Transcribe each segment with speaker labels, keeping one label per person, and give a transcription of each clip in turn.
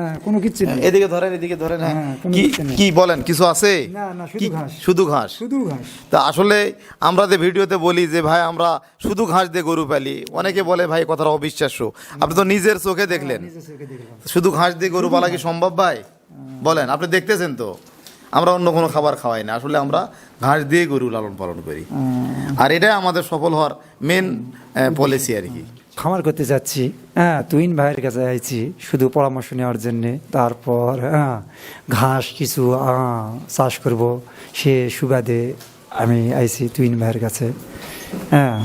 Speaker 1: হ্যাঁ কোনো কিচ্ছু
Speaker 2: এদিকে ধরেন এদিকে ধরেন হ্যাঁ।
Speaker 1: হ্যাঁ,
Speaker 2: কি বলেন কিছু আছে?
Speaker 1: শুধু ঘাস।
Speaker 2: শুধু ঘাস? তা আসলে আমরা যে ভিডিওতে বলি যে ভাই আমরা শুধু ঘাস দিয়ে গরু পালি। অনেকে বলে ভাই কথাটা অবিশ্বাস্য। আপনি তো নিজের চোখে দেখলেন। শুধু ঘাস দিয়ে গরু পালা কি সম্ভব ভাই? বলেন আপনি দেখতেছেন তো? আমরা অন্য কোনো খাবার খাওয়াই না। আসলে আমরা ঘাস দিয়ে গরু লালন পালন করি। আর এটাই আমাদের সফল হওয়ার মেন পলিসি আর কি।
Speaker 1: খামার করতে যাচ্ছি। হ্যাঁ তুইন ভাইয়ের কাছে আইছি শুধু পরামর্শ নেওয়ার জন্যে। তারপর হ্যাঁ ঘাস কিছু চাষ করব। সে সুবাদে আমি আইছি তুইন ভাইয়ের কাছে। হ্যাঁ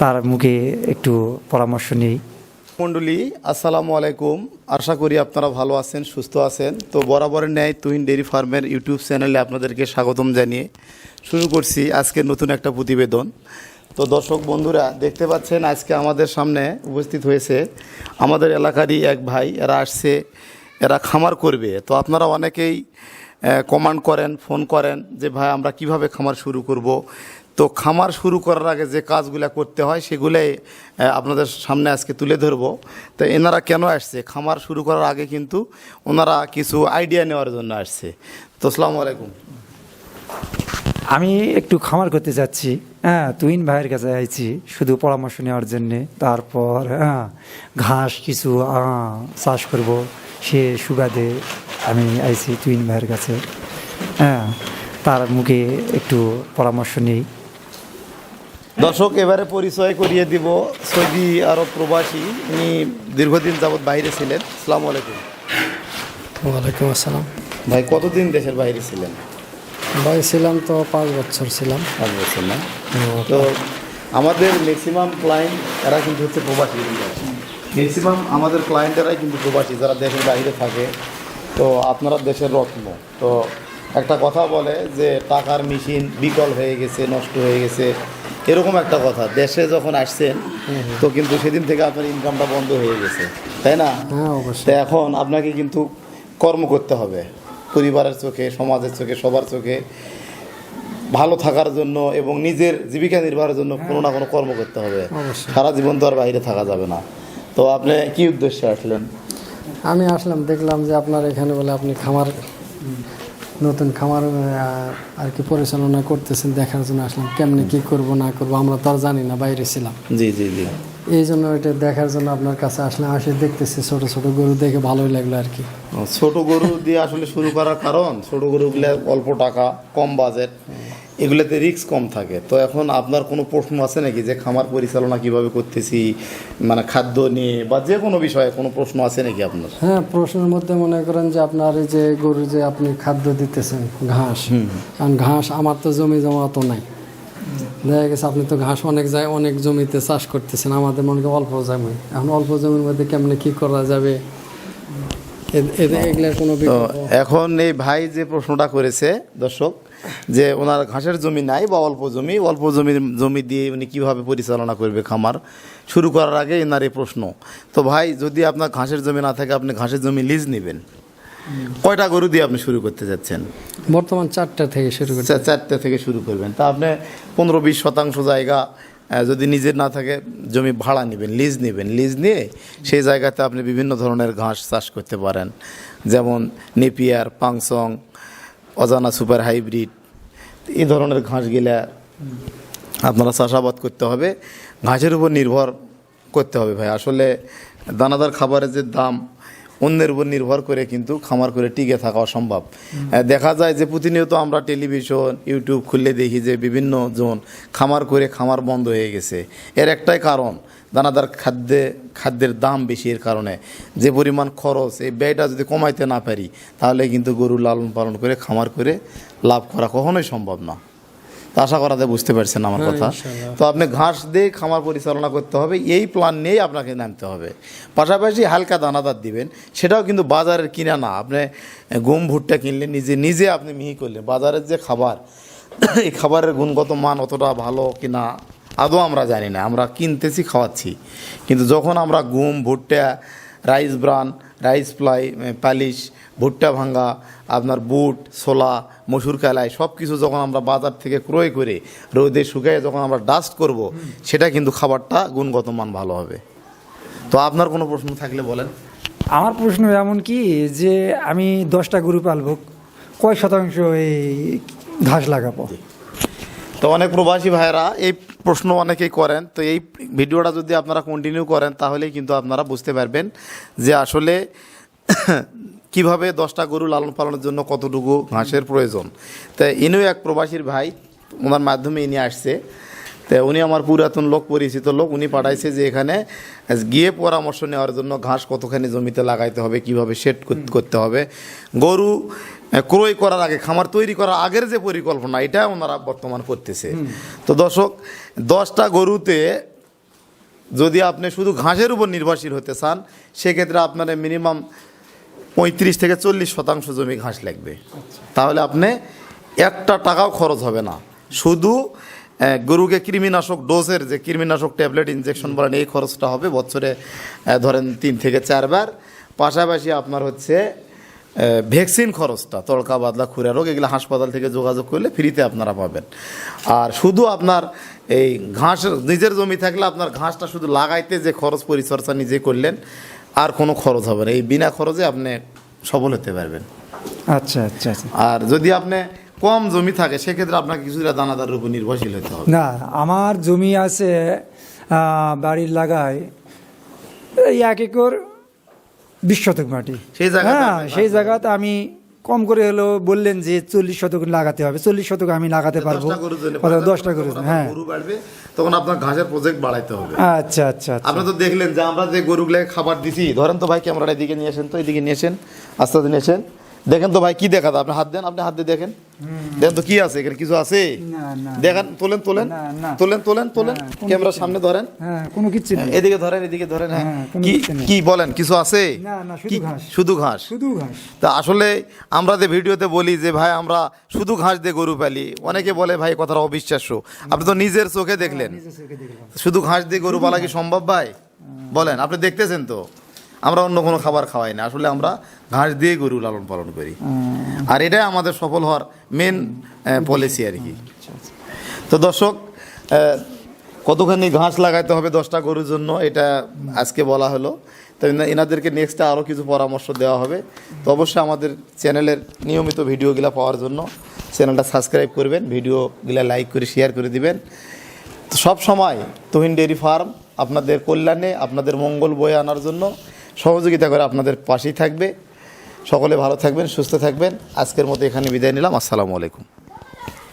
Speaker 1: তার মুখে একটু পরামর্শ নেই।
Speaker 2: মন্ডলী, আসসালামু আলাইকুম। আশা করি আপনারা ভালো আছেন, সুস্থ আছেন। তো বরাবরের ন্যায় তুহিন ডেয়ারি ফার্মের ইউটিউব চ্যানেলে আপনাদেরকে স্বাগতম জানিয়ে শুরু করছি আজকে নতুন একটা প্রতিবেদন। তো দর্শক বন্ধুরা, দেখতে পাচ্ছেন আজকে আমাদের সামনে উপস্থিত হয়েছে আমাদের এলাকারই এক ভাই। এরা আসছে, এরা খামার করবে। তো আপনারা অনেকেই কমান্ড করেন, ফোন করেন যে, ভাই, আমরা কীভাবে খামার শুরু করব? তো খামার শুরু করার আগে যে কাজগুলো করতে হয়, সেগুলোই আপনাদের সামনে আজকে তুলে ধরবো। তো এনারা কেন আসছে? খামার শুরু করার আগে কিন্তু ওনারা কিছু আইডিয়া নেওয়ার জন্য আসছে। তো আসসালামু আলাইকুম।
Speaker 1: আমি একটু খামার করতে যাচ্ছি। হ্যাঁ তুইন ভাইয়ের কাছে আইছি শুধু পরামর্শ নেওয়ার জন্যে। তারপর হ্যাঁ ঘাস কিছু চাষ করব। সে সুবাদে আমি আইছি তুইন ভাইয়ের কাছে। হ্যাঁ তার মুখে একটু পরামর্শ নেই।
Speaker 2: দর্শক এবারে পরিচয় করিয়ে দিব সৌদি আরব প্রবাসী। উনি দীর্ঘদিন যাবৎ বাইরে ছিলেন। আসসালামু আলাইকুম।
Speaker 3: ওয়ালাইকুম আসসালাম।
Speaker 2: ভাই কতদিন দেশের বাইরে ছিলেন?
Speaker 3: ভাই ছিলাম তো পাঁচ বছর ছিলাম।
Speaker 2: পাঁচ বছর না? তো আমাদের ম্যাক্সিমাম ক্লায়েন্ট এরা কিন্তু হচ্ছে প্রবাসী ম্যাক্সিমাম আমাদের ক্লায়েন্টেরাই কিন্তু প্রবাসী যারা দেশের বাইরে থাকে। তো আপনারা দেশের রত্ন। তো একটা কথা বলে যে টাকার মেশিন বিকল হয়ে গেছে নষ্ট হয়ে গেছে। এরকম একটা কথা। দেশে যখন আসছেন তো কিন্তু সেদিন থেকে আপনার ইনকামটা বন্ধ হয়ে গেছে। তাই না?
Speaker 3: হ্যাঁ
Speaker 2: তো এখন আপনাকে কিন্তু কর্ম করতে হবে। পরিবারের চোখে সমাজের চোখে সবার চোখে ভালো থাকার জন্য এবং নিজের জীবিকা নির্বাহের জন্য কোনো না কোনো কর্ম করতে হবে। সারা জীবন তো আর বাইরে থাকা যাবে না। তো আপনি কি উদ্দেশ্যে আসলেন?
Speaker 3: আমি আসলাম দেখলাম যে আপনার এখানে বলে আপনি খামার নতুন খামার আর কি পরিচালনা করতেছেন দেখার জন্য আসলাম। কেমনি কি করব না করব আমরা তো আর জানি না বাইরে ছিলাম।
Speaker 2: জি জি জি।
Speaker 3: এই জন্য এটা দেখার জন্য আপনার কাছে আসলে আসে দেখতেছি ছোট ছোট গরু দেখে ভালোই লাগল আর কি।
Speaker 2: ছোট গরু দিয়ে আসলে শুরু করার কারণ ছোট গরুগুলো অল্প টাকা কম বাজেট এগুলোতে রিস্ক কম থাকে। তো এখন আপনার কোনো প্রশ্ন আছে নাকি যে খামার পরিচালনা কীভাবে করতেছি মানে খাদ্য নিয়ে বা যে কোনো বিষয়ে কোনো প্রশ্ন আছে নাকি আপনার?
Speaker 3: হ্যাঁ প্রশ্নের মধ্যে মনে করেন যে আপনার এই যে গরু যে আপনি খাদ্য দিতেছেন ঘাস কারণ ঘাস আমার তো জমি জমা তো নাই। দেখা গেছে আপনি তো ঘাস অনেক যায় অনেক জমিতে চাষ করতেছেন আমাদের মনে অল্প জমি। এখন অল্প জমির মধ্যে কেমনে কি করা যাবে?
Speaker 2: এখন এই ভাই যে প্রশ্নটা করেছে দর্শক যে ওনার ঘাসের জমি নাই বা অল্প জমি অল্প জমির জমি দিয়ে উনি কীভাবে পরিচালনা করবে খামার? শুরু করার আগে এনার এই প্রশ্ন। তো ভাই যদি আপনার ঘাসের জমি না থাকে আপনি ঘাসের জমি লিজ নেবেন। কয়টা গরু দিয়ে আপনি শুরু করতে যাচ্ছেন?
Speaker 3: বর্তমান চারটা থেকে শুরু করতে
Speaker 2: চারটে থেকে শুরু করবেন। তা আপনি পনেরো বিশ শতাংশ জায়গা যদি নিজের না থাকে জমি ভাড়া নেবেন লিজ নেবেন। লিজ নিয়ে সেই জায়গাতে আপনি বিভিন্ন ধরনের ঘাস চাষ করতে পারেন। যেমন নেপিয়ার পাংসং অজানা সুপার হাইব্রিড এই ধরনের ঘাসগুলা আপনারা চাষাবাদ করতে হবে। ঘাসের উপর নির্ভর করতে হবে ভাই। আসলে দানাদার খাবারের যে দাম অন্যের উপর নির্ভর করে কিন্তু খামার করে টিকে থাকা অসম্ভব। দেখা যায় যে প্রতিনিয়ত আমরা টেলিভিশন, ইউটিউব খুললে দেখি যে বিভিন্ন জন খামার করে খামার বন্ধ হয়ে গেছে। এর একটাই কারণ, দানাদার খাদ্যে, খাদ্যের দাম বেশি এর কারণে। যে পরিমাণ খরচ, এই ব্যয়টা যদি কমাইতে না পারি, তাহলে কিন্তু গরু লালন পালন করে খামার করে লাভ করা কখনোই সম্ভব না। আশা করাতে বুঝতে পারছেন আমার
Speaker 3: হ্যাঁ,
Speaker 2: কথা। তো আপনি ঘাস দিয়ে খামার পরিচালনা করতে হবে এই প্ল্যান নিয়েই আপনাকে নামতে হবে। পাশাপাশি হালকা দানাদার দিবেন সেটাও কিন্তু বাজারের কিনা না। আপনি গম ভুট্টা কিনলেন নিজে নিজে আপনি মিহি করলেন। বাজারের যে খাবার এই খাবারের গুণগত মান অতটা ভালো কিনা আদৌ আমরা জানি না। আমরা কিনতেছি খাওয়াচ্ছি। কিন্তু যখন আমরা গম ভুট্টা রাইস ব্রান রাইস ফ্লাই পালিশ ভুট্টা ভাঙ্গা আপনার বুট ছোলা মসুর কালাই সব কিছু যখন আমরা বাজার থেকে ক্রয় করে রোদে শুকায় যখন আমরা ডাস্ট করব সেটা কিন্তু খাবারটা গুণগত মান ভালো হবে। তো আপনার কোনো প্রশ্ন থাকলে বলেন।
Speaker 1: আমার প্রশ্ন এমন কি যে আমি দশটা গরু পালবো কয় শতাংশ এই ঘাস লাগাবো?
Speaker 2: তো অনেক প্রবাসী ভাইয়েরা এই প্রশ্ন অনেকেই করেন। তো এই ভিডিওটা যদি আপনারা কন্টিনিউ করেন, তাহলেই কিন্তু আপনারা বুঝতে পারবেন যে আসলে কীভাবে দশটা গরু লালন পালনের জন্য কতটুকু ঘাসের প্রয়োজন। তা ইনিও এক প্রবাসীর ভাই, ওনার মাধ্যমে ইনি আসছে। তা উনি আমার পুরাতন লোক, পরিচিত লোক, উনি পাঠাইছে যে এখানে গিয়ে পরামর্শ নেওয়ার জন্য ঘাস কতখানি জমিতে লাগাইতে হবে, কীভাবে সেট করতে হবে। গরু ক্রয় করার আগে খামার তৈরি করার আগের যে পরিকল্পনা এটা ওনারা বর্তমান করতেছে। তো দর্শক দশটা গরুতে যদি আপনি শুধু ঘাসের উপর নির্ভরশীল হতে চান সেক্ষেত্রে আপনার মিনিমাম পঁয়ত্রিশ থেকে চল্লিশ শতাংশ জমি ঘাস লাগবে। তাহলে আপনি একটা টাকাও খরচ হবে না। শুধু গরুকে কৃমিনাশক ডোজের যে কৃমিনাশক ট্যাবলেট ইনজেকশন বলেন এই খরচটা হবে বছরে ধরেন তিন থেকে চারবার। পাশাপাশি আপনার হচ্ছে ভ্যাকসিন খরচটা তড়কা বাদলা খুরা রোগ এগুলো হাসপাতাল থেকে যোগাযোগ করলে ফ্রিতে আপনারা পাবেন। আর শুধু আপনার এই ঘাস নিজের জমি থাকলে আপনার ঘাসটা শুধু লাগাইতে যে খরচ পরিচর্যা নিজে করলেন আর কোনো খরচ হবে না। এই বিনা খরচে আপনি সফল হতে পারবেন।
Speaker 1: আচ্ছা আচ্ছা আচ্ছা।
Speaker 2: আর যদি আপনি কম জমি থাকে সেক্ষেত্রে আপনাকে কিছুটা দানাদার উপর নির্ভরশীল হতে হবে।
Speaker 1: না আমার জমি আছে বাড়ির লাগায় এই এক একর বিশ শতক মাটি।
Speaker 2: সেই জায়গা
Speaker 1: হ্যাঁ সেই জায়গাতে আমি কম করে হলো বললেন যে চল্লিশ শতক লাগাতে হবে। চল্লিশ শতক আমি লাগাতে পারব।
Speaker 2: দশটা
Speaker 1: করে হ্যাঁ।
Speaker 2: গরু বাড়বে তখন আপনার ঘাসের প্রজেক্ট বাড়াইতে হবে।
Speaker 1: আচ্ছা আচ্ছা আচ্ছা।
Speaker 2: আপনি তো দেখলেন যে আমরা যে গরুগুলোকে খাবার দিছি ধরেন তো ভাই ক্যামেরাটা এদিকে নিয়ে আসেন তো এদিকে নিয়ে আসেন আস্তে আস্তে নিয়ে আসেন। দেখেন তো ভাই কি দেখা আপনি হাত দেন আপনি হাত দিয়ে দেখেন। দেখেন তো কি আছে এখানে কিছু আছে। দেখেন তোলেন তোলেন। তোলেন তোলেন তোলেন। ক্যামেরার সামনে ধরেন।
Speaker 1: হ্যাঁ কোনো নেই।
Speaker 2: এদিকে ধরেন এদিকে ধরেন হ্যাঁ।
Speaker 1: হ্যাঁ,
Speaker 2: কি কি বলেন কিছু আছে?
Speaker 1: না, না, শুধু ঘাস।
Speaker 2: শুধু ঘাস?
Speaker 1: শুধু ঘাস।
Speaker 2: তা আসলে আমরা যে ভিডিওতে বলি যে ভাই আমরা শুধু ঘাস দিয়ে গরু পালি। অনেকে বলে ভাই কথাটা অবিশ্বাস্য। আপনি তো নিজের চোখে দেখলেন।
Speaker 1: দেখলাম।
Speaker 2: শুধু ঘাস দিয়ে গরু পালা কি সম্ভব ভাই? বলেন আপনি দেখতেছেন তো? আমরা অন্য কোনো খাবার খাওয়াই না। আসলে আমরা ঘাস দিয়ে গরু লালন পালন করি। আর এটাই আমাদের সফল হওয়ার মেন পলিসি আর কি। তো দর্শক কতখানি ঘাস লাগাইতে হবে দশটা গরুর জন্য এটা আজকে বলা হলো। তো এনাদেরকে নেক্সটে আরও কিছু পরামর্শ দেওয়া হবে। তো অবশ্যই আমাদের চ্যানেলের নিয়মিত ভিডিওগুলো পাওয়ার জন্য চ্যানেলটা সাবস্ক্রাইব করবেন ভিডিওগুলো লাইক করে শেয়ার করে দিবেন। তো সব সময় তুহিন ডেয়ারি ফার্ম আপনাদের কল্যাণে আপনাদের মঙ্গল বয়ে আনার জন্য সহযোগিতা করে আপনাদের পাশেই থাকবে। সকলে ভালো থাকবেন, সুস্থ থাকবেন। আজকের মতো এখানে বিদায় নিলাম। আসসালামু আলাইকুম।